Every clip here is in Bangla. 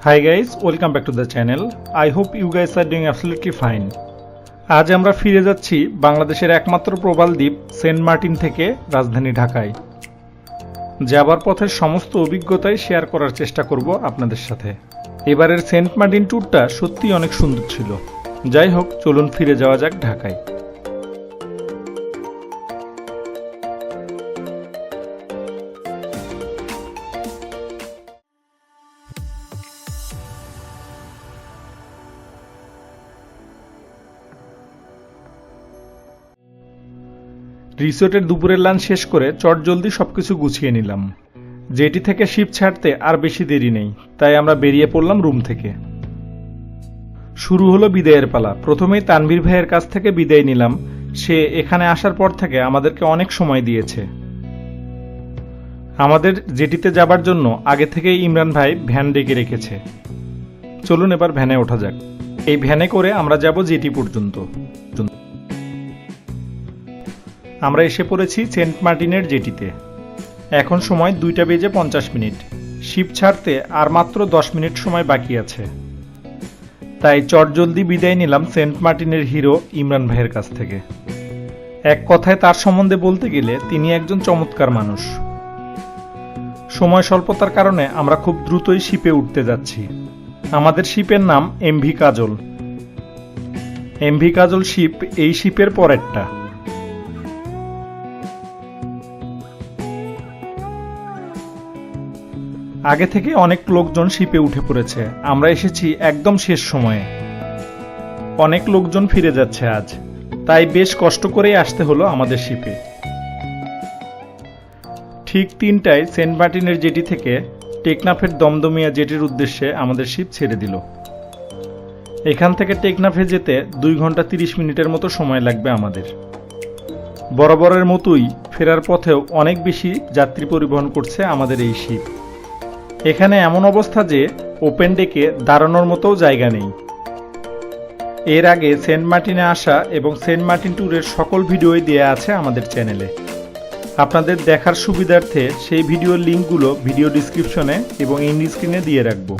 Hi guys, welcome back to the channel. I hope you guys are doing absolutely fine. আজ আমরা ফিরে যাচ্ছি বাংলাদেশের একমাত্র প্রবাল দ্বীপ সেন্ট মার্টিন থেকে রাজধানী ঢাকায় যাবার পথের সমস্ত অভিজ্ঞতাই শেয়ার করার চেষ্টা করব আপনাদের সাথে এবারের সেন্ট মার্টিন ট্যুরটা সত্যিই অনেক সুন্দর ছিল যাই হোক চলুন ফিরে যাওয়া যাক ঢাকায় রিসোর্টের দুপুরের লাঞ্চ শেষ করে চটজলদি সবকিছু গুছিয়ে নিলাম। জেটি থেকে শিপ ছাড়তে আর বেশি দেরি নেই, তাই আমরা বেরিয়ে পড়লাম রুম থেকে। শুরু হলো বিদায়ের পালা। প্রথমেই তানভীর ভাইয়ের কাছ থেকে বিদায় নিলাম। সে এখানে আসার পর থেকে আমাদেরকে অনেক সময় দিয়েছে। আমাদের জেটিতে যাবার জন্য আগে থেকেই ইমরান ভাই ভ্যান ডেকে রেখেছে। চলুন এবার ভ্যানে ওঠা যাক। এই ভ্যানে করে আমরা যাব জেটি পর্যন্ত। আমরা এসে পড়েছি সেন্ট মার্টিনের জেটিতে। এখন সময় দুইটা বেজে পঞ্চাশ মিনিট। শিপ ছাড়তে আর মাত্র দশ মিনিট সময় বাকি আছে। তাই চটজলদি বিদায় নিলাম সেন্ট মার্টিনের হিরো ইমরান ভাইয়ের কাছ থেকে। এক কথায় তার সম্বন্ধে বলতে গেলে তিনি একজন চমৎকার মানুষ। সময় স্বল্পতার কারণে আমরা খুব দ্রুতই শিপে উঠতে যাচ্ছি। আমাদের শিপের নাম MV Kajal. MV Kajal ship এই শিপের পরেরটা। আগে থেকে অনেক লোকজন শিপে উঠে পড়েছে। আমরা এসেছি একদম শেষ সময়ে। অনেক লোকজন ফিরে যাচ্ছে আজ। তাই বেশ কষ্ট করেই আসতে হলো আমাদের শিপে। ঠিক তিনটায় সেন্ট মার্টিনের জেটি থেকে টেকনাফের দমদমিয়া জেটির উদ্দেশ্যে আমাদের শিপ ছেড়ে দিল। এখান থেকে টেকনাফে যেতে দুই ঘণ্টা তিরিশ মিনিটের মতো সময় লাগবে আমাদের। বরাবরের মতোই ফেরার পথেও অনেক বেশি যাত্রী পরিবহন করছে আমাদের এই শিপ। এখানে এমন অবস্থা যে ওপেন ডেকে দাঁড়ানোর মতো জায়গা নেই। এর আগে সেন্ট মার্টিনে আসা এবং সেন্ট মার্টিন ট্যুরের সকল ভিডিওই দেওয়া আছে আমাদের চ্যানেলে। আপনাদের দেখার সুবিধার্থে সেই ভিডিওর লিঙ্কগুলো ভিডিও ডিসক্রিপশনে এবং ইন্ড স্ক্রিনে দিয়ে রাখব।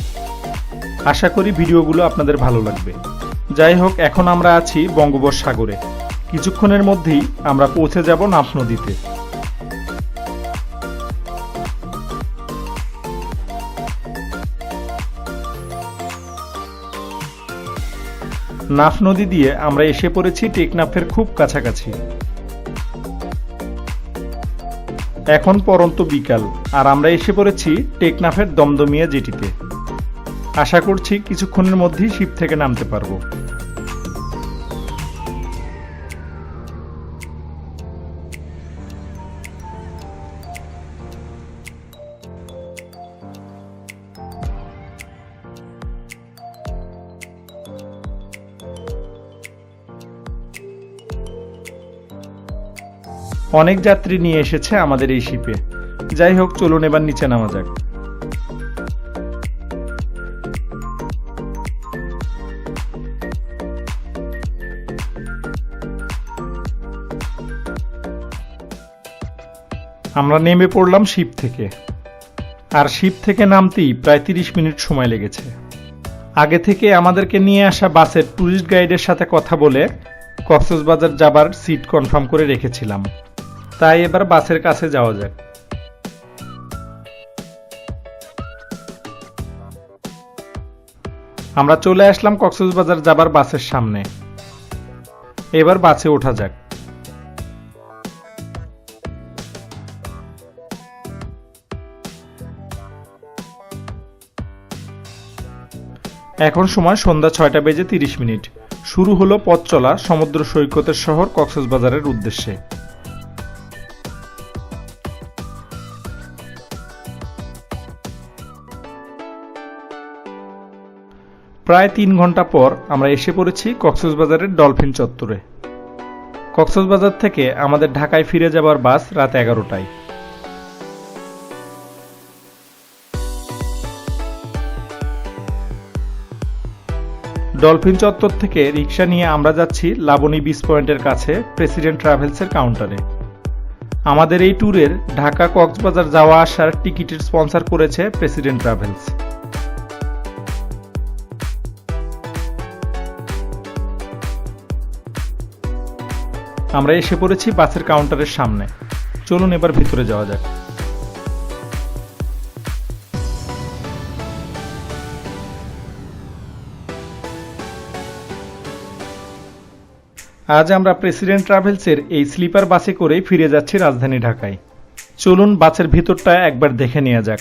আশা করি ভিডিওগুলো আপনাদের ভালো লাগবে। যাই হোক, এখন আমরা আছি বঙ্গোপসাগরে। কিছুক্ষণের মধ্যেই আমরা পৌঁছে যাব নাফ নদীতে। নাফ নদী দিয়ে আমরা এসে পড়েছি টেকনাফের খুব কাছাকাছি। এখন পরন্ত বিকাল, আর আমরা এসে পড়েছি টেকনাফের দমদমিয়া জেটিতে। আশা করছি কিছুক্ষণের মধ্যেই শিপ থেকে নামতে পারব। অনেক যাত্রী নিয়ে এসেছে আমাদের এই শিপে। যাই হোক, চলুন এবার নিচে নামা যাক। আমরা নেমে পড়লাম শিপ থেকে। আর শিপ থেকে নামতেই প্রায় তিরিশ মিনিট সময় লেগেছে। আগে থেকে আমাদেরকে নিয়ে আসা বাসের ট্যুরিস্ট গাইডের সাথে কথা বলে কক্সবাজার যাবার সিট কনফার্ম করে রেখেছিলাম। তাই এবার বাসের কাছে যাওয়া যাক। আমরা চলে আসলাম কক্সবাজার যাবার বাসের সামনে। এবার বাসে ওঠা যাক। এখন সময় সন্ধ্যা ছয়টা বেজে তিরিশ মিনিট। শুরু হলো পথ চলা সমুদ্র সৈকতের শহর কক্সবাজারের উদ্দেশ্যে। প্রায় তিন ঘণ্টা পর আমরা এসে পড়েছি কক্সবাজারের ডলফিন চত্বরে। কক্সবাজার থেকে আমাদের ঢাকায় ফিরে যাবার বাস রাত এগারোটায়। ডলফিন চত্বর থেকে রিক্সা নিয়ে আমরা যাচ্ছি লাবণী বিচ পয়েন্টের কাছে প্রেসিডেন্ট ট্রাভেলসের কাউন্টারে। আমাদের এই ট্যুরের ঢাকা কক্সবাজার যাওয়া আসার টিকিটের স্পন্সর করেছে প্রেসিডেন্ট ট্রাভেলস। আমরা এসে পড়েছি বাসের কাউন্টারের সামনে। চলুন এবার ভিতরে যাওয়া যাক। আজ আমরা প্রেসিডেন্ট ট্রাভেলসের এই স্লিপার বাসে করেই ফিরে যাচ্ছি রাজধানী ঢাকায়। চলুন বাসের ভিতরটা একবার দেখে নেওয়া যাক।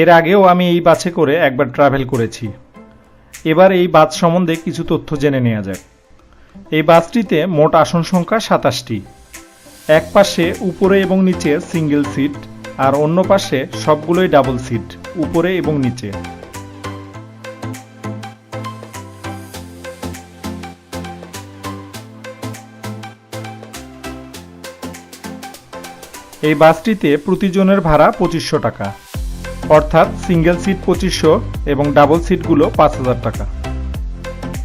এর আগেও আমি এই বাসে করে একবার ট্রাভেল করেছি। এবার এই বাস সম্বন্ধে কিছু তথ্য জেনে নেওয়া যাক। এই বাসটিতে মোট আসন সংখ্যা সাতাশটি। এক পাশে উপরে এবং নিচে সিঙ্গেল সিট আর অন্য পাশে সবগুলোই ডাবল সিট উপরে এবং নিচে। এই বাসটিতে প্রতিজনের ভাড়া পঁচিশশো টাকা। অর্থাৎ সিঙ্গেল সিট পঁচিশশো এবং ডাবল সিটগুলো পাঁচ হাজার টাকা।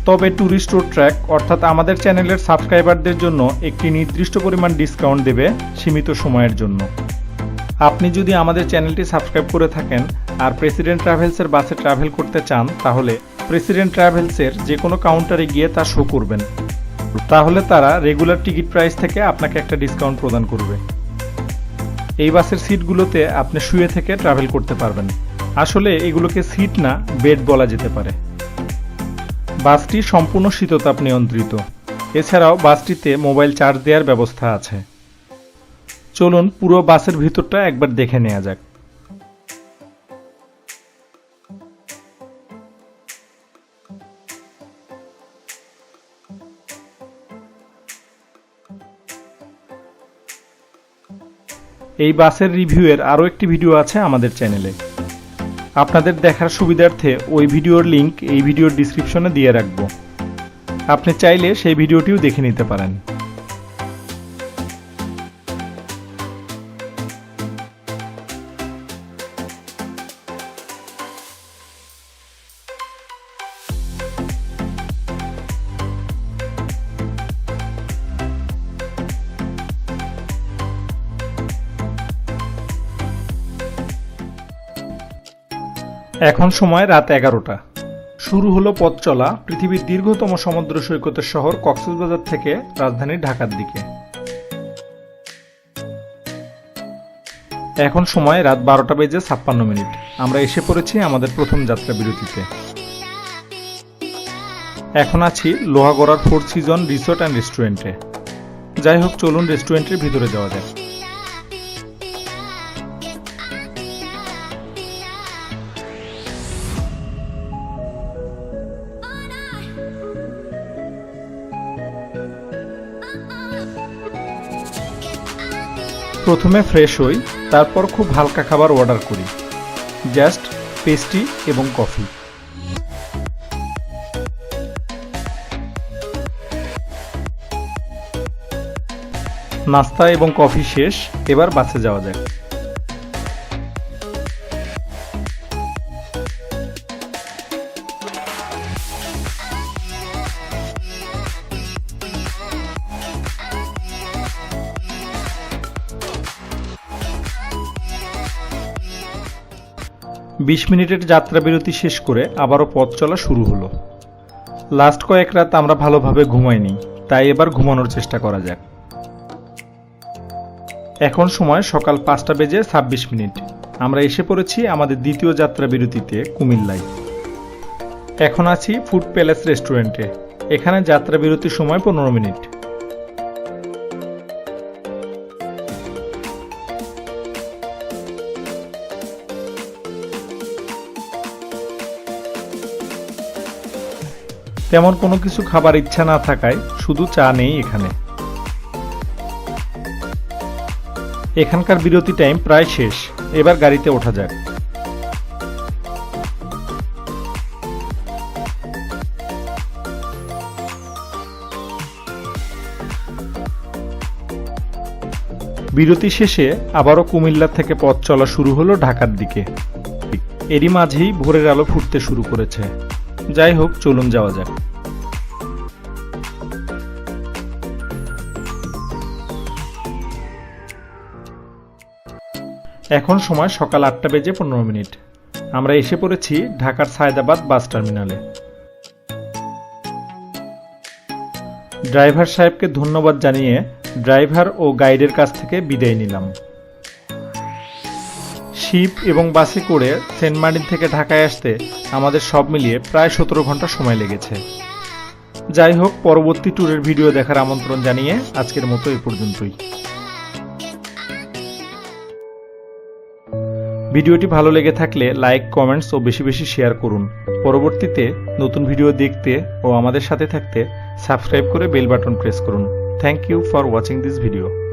তবে ট্যুরিস্ট রোড ট্র্যাক, অর্থাৎ আমাদের চ্যানেলের সাবস্ক্রাইবারদের জন্য একটি নির্দিষ্ট পরিমাণ ডিসকাউন্ট দেবে সীমিত সময়ের জন্য। আপনি যদি আমাদের চ্যানেলটি সাবস্ক্রাইব করে থাকেন আর প্রেসিডেন্ট ট্রাভেলসের বাসে ট্রাভেল করতে চান, তাহলে প্রেসিডেন্ট ট্রাভেলসের যে কোনো কাউন্টারে গিয়ে তা শো করবেন। তাহলে তারা রেগুলার টিকিট প্রাইস থেকে আপনাকে একটা ডিসকাউন্ট প্রদান করবে। এই বাসের সিটগুলোতে আপনি শুয়ে থেকে ট্রাভেল করতে পারবেন। আসলে এগুলোকে সিট না, বেড বলা যেতে পারে। বাসটি সম্পূর্ণ শীততাপ নিয়ন্ত্রিত। এছাড়াও বাসটিতে মোবাইল চার্জ দেওয়ার ব্যবস্থা আছে। চলুন পুরো বাসের ভিতরটা একবার দেখে নেওয়া যাক। এই বাসের রিভিউয়ের আরও একটি ভিডিও আছে আমাদের চ্যানেলে। আপনাদের দেখার সুবিধার্থে ওই ভিডিওর লিঙ্ক এই ভিডিওর ডিসক্রিপশনে দিয়ে রাখব। আপনি চাইলে সেই ভিডিওটিও দেখে নিতে পারেন। এখন সময় রাত এগারোটা। শুরু হলো পথ চলা পৃথিবীর দীর্ঘতম সমুদ্র সৈকতের শহর কক্সবাজার থেকে রাজধানী ঢাকার দিকে। এখন সময় রাত বারোটা বেজে ছাপ্পান্ন মিনিট। আমরা এসে পড়েছি আমাদের প্রথম যাত্রা বিরতিতে। এখন আছি লোহাগড়ার ফোর সিজন রিসোর্ট অ্যান্ড রেস্টুরেন্টে। যাই হোক, চলুন রেস্টুরেন্টের ভিতরে যাওয়া যায় প্রথমে ফ্রেশ হই, তারপর খুব হালকা খাবার অর্ডার করি। জাস্ট পেস্ট্রি এবং কফি নাস্তা এবং কফি শেষ, এবার বাসে যাওয়া যাক। বিশ মিনিটের যাত্রা বিরতি শেষ করে আবারও পথ চলা শুরু হলো। লাস্ট কয়েক রাত আমরা ভালোভাবে ঘুমাইনি, তাই এবার ঘুমানোর চেষ্টা করা যাক। এখন সময় সকাল পাঁচটা বেজে ছাব্বিশ মিনিট। আমরা এসে পড়েছি আমাদের দ্বিতীয় যাত্রা বিরতিতে কুমিল্লায়। এখন আছি ফুড প্যালেস রেস্টুরেন্টে। এখানে যাত্রা বিরতির সময় পনেরো মিনিট। তেমন কোনো কিছু খাবার ইচ্ছা না থাকায় শুধু চা নেই এখানে। এখানকার বিরতি টাইম প্রায় শেষ। এবার গাড়িতে ওঠা যাক। বিরতি শেষে আবারও কুমিল্লা থেকে পথ চলা শুরু হলো ঢাকার দিকে। এরই মাঝেই ভোরের আলো ফুটতে শুরু করেছে। যাই হোক, চলুন যাওয়া যাক। এখন সময় সকাল আটটা বেজে পনেরো মিনিট। আমরা এসে পড়েছি ঢাকার সায়দাবাদ বাস টার্মিনালে। ড্রাইভার সাহেবকে ধন্যবাদ জানিয়ে ড্রাইভার ও গাইডের কাছ থেকে বিদায় নিলাম। শিপ এবং বাসে করে সেন্ট মার্টিন থেকে ঢাকায় আসতে আমাদের সব মিলিয়ে প্রায় সতেরো ঘণ্টা সময় লেগেছে। যাই হোক, পরবর্তী ট্যুরের ভিডিও দেখার আমন্ত্রণ জানিয়ে আজকের মতো এ পর্যন্তই। ভিডিওটি ভালো লেগে থাকলে লাইক, কমেন্টস ও বেশি বেশি শেয়ার করুন। পরবর্তীতে নতুন ভিডিও দেখতে ও আমাদের সাথে থাকতে সাবস্ক্রাইব করে বেল বাটন প্রেস করুন। Thank you for watching this video.